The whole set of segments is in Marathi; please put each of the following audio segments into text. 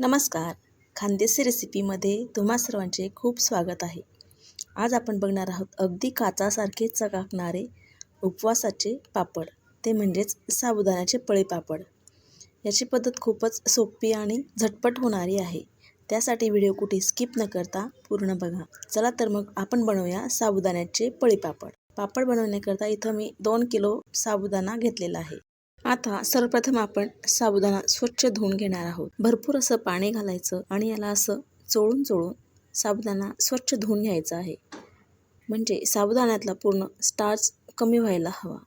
नमस्कार. खानदेशी रेसिपीमध्ये तुम्हा सर्वांचे खूप स्वागत आहे. आज आपण बघणार आहोत अगदी काचासारखे चकाकणारे उपवासाचे पापड. ते म्हणजेच साबुदाण्याचे पळे पापड. याची पद्धत खूपच सोपी आणि झटपट होणारी आहे. त्यासाठी व्हिडिओ कुठे स्किप न करता पूर्ण बघा. चला तर मग आपण बनवूया साबुदाण्याचे पळी पापड. पापड बनवण्याकरता इथं मी दोन किलो साबुदाणा घेतलेला आहे. आता सर्वप्रथम आपण साबुदाणा स्वच्छ धुवून घेणार आहोत. भरपूर असं पाणी घालायचं आणि याला असं चोळून चोळून साबुदाणा स्वच्छ धुवून घ्यायचा आहे. म्हणजे साबुदाण्यातला पूर्ण स्टार्च कमी व्हायला हवा.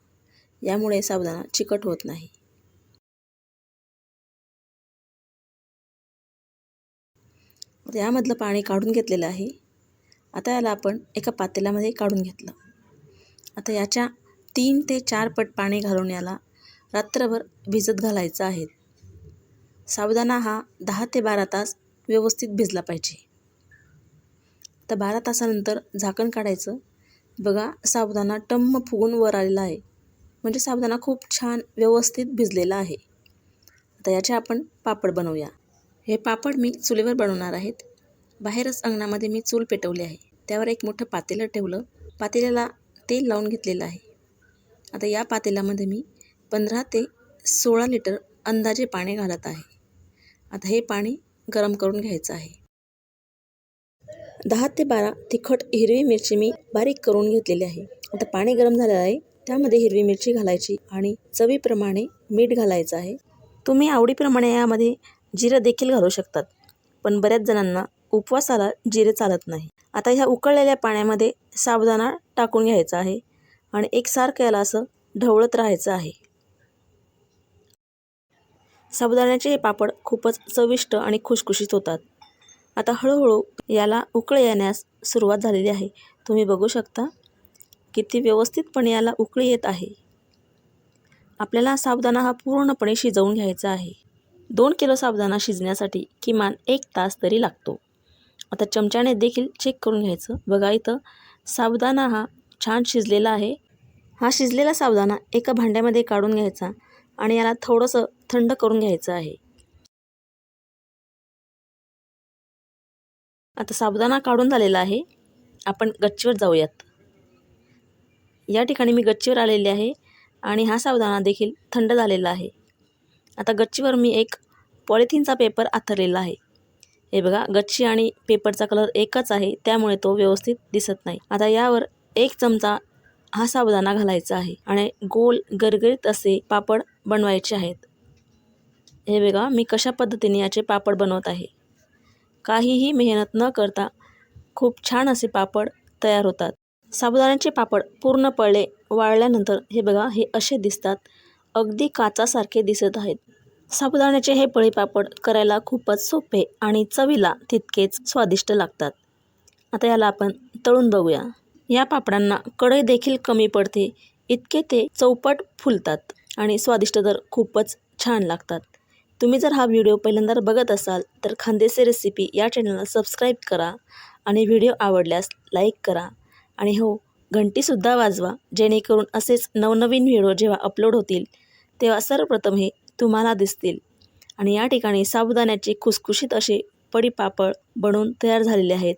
यामुळे साबुदाणा चिकट होत नाही. यामधलं पाणी काढून घेतलेलं आहे. आता याला आपण एका पातेल्यामध्ये काढून घेतलं. आता याच्या तीन ते चार पट पाणी घालून याला रात्रभर भिजत घालायचा आहे. साबुदाणा हा दहा ते बारा तास व्यवस्थित भिजला पाहिजे. तर बारा तासानंतर झाकण काढायचं. बघा साबुदाणा टम्म फुगून वर आलेला आहे. म्हणजे साबुदाणा खूप छान व्यवस्थित भिजलेला आहे. आता याचे आपण पापड बनवूया. हे पापड मी चुलीवर बनवणार आहेत. बाहेरच अंगणामध्ये मी चूल पेटवली आहे. त्यावर एक मोठं पातेलं ठेवलं. पातेल्याला तेल लावून घेतलेलं आहे. आता या पातेल्यामध्ये मी पंधरा ते सोळा लिटर अंदाजे पाणी घालत आहे. आता हे पाणी गरम करून घ्यायचं आहे. दहा ते बारा तिखट हिरवी मिरची मी बारीक करून घेतलेली आहे. आता पाणी गरम झालेलं आहे. त्यामध्ये हिरवी मिरची घालायची आणि चवीप्रमाणे मीठ घालायचं आहे. तुम्ही आवडीप्रमाणे यामध्ये जिरं देखील घालू शकतात पण बऱ्याच जणांना उपवासाला जिरे चालत नाही. आता ह्या उकळलेल्या पाण्यामध्ये साबुदाणा टाकून घ्यायचा आहे आणि एकसारखं याला असं ढवळत राहायचं आहे. साबुदाण्याचे हे पापड खूपच चविष्ट आणि खुशखुशीत होतात. आता हळूहळू याला उकळे येण्यास सुरुवात झालेली आहे. तुम्ही बघू शकता किती व्यवस्थितपणे याला उकळी येत आहे. आपल्याला साबुदाणा हा पूर्णपणे शिजवून घ्यायचा आहे. दोन किलो साबुदाणा शिजण्यासाठी किमान एक तास तरी लागतो. आता चमच्याने देखील चेक करून घ्यायचं. बघा इथं साबुदाणा हा छान शिजलेला आहे. हा शिजलेला साबुदाणा एका भांड्यामध्ये काढून घ्यायचा. आणि याला थोडंसं थंड करून घ्यायचं आहे. आता साबुदाणा काढून झालेला आहे. आपण गच्चीवर जाऊयात. या ठिकाणी मी गच्चीवर आलेली आहे आणि हा साबुदाणा देखील थंड झालेला आहे. आता गच्चीवर मी एक पॉलिथिनचा पेपर आथरलेला आहे. हे बघा गच्ची आणि पेपरचा कलर एकच आहे त्यामुळे तो व्यवस्थित दिसत नाही. आता यावर एक चमचा हा साबुदाणा घालायचा आहे आणि गोल गरगरीत असे पापड बनवायचे आहेत. हे बघा मी कशा पद्धतीने याचे पापड बनवत आहे. काहीही मेहनत न करता खूप छान असे पापड तयार होतात. साबुदाण्याचे पापड पूर्ण पळले वाळल्यानंतर हे बघा हे असे दिसतात. अगदी काचासारखे दिसत आहेत. साबुदाण्याचे हे पळी पापड करायला खूपच सोपे आणि चवीला तितकेच स्वादिष्ट लागतात. आता याला आपण तळून बघूया. या पापडांना कढई देखील कमी पडते. इतके ते चौपट फुलतात आणि स्वादिष्ट तर खूपच छान लागतात. तुम्ही जर हा व्हिडिओ पहिल्यांदा बघत असाल तर खांदेसे रेसिपी या चॅनलला सबस्क्राईब करा आणि व्हिडिओ आवडल्यास लाईक करा. आणि हो घंटीसुद्धा वाजवा जेणेकरून असेच नवनवीन व्हिडिओ जेव्हा अपलोड होतील तेव्हा सर्वप्रथम हे तुम्हाला दिसतील. आणि या ठिकाणी साबुदाण्याचे खुसखुशीत असे पडीपापड बनवून तयार झालेले आहेत.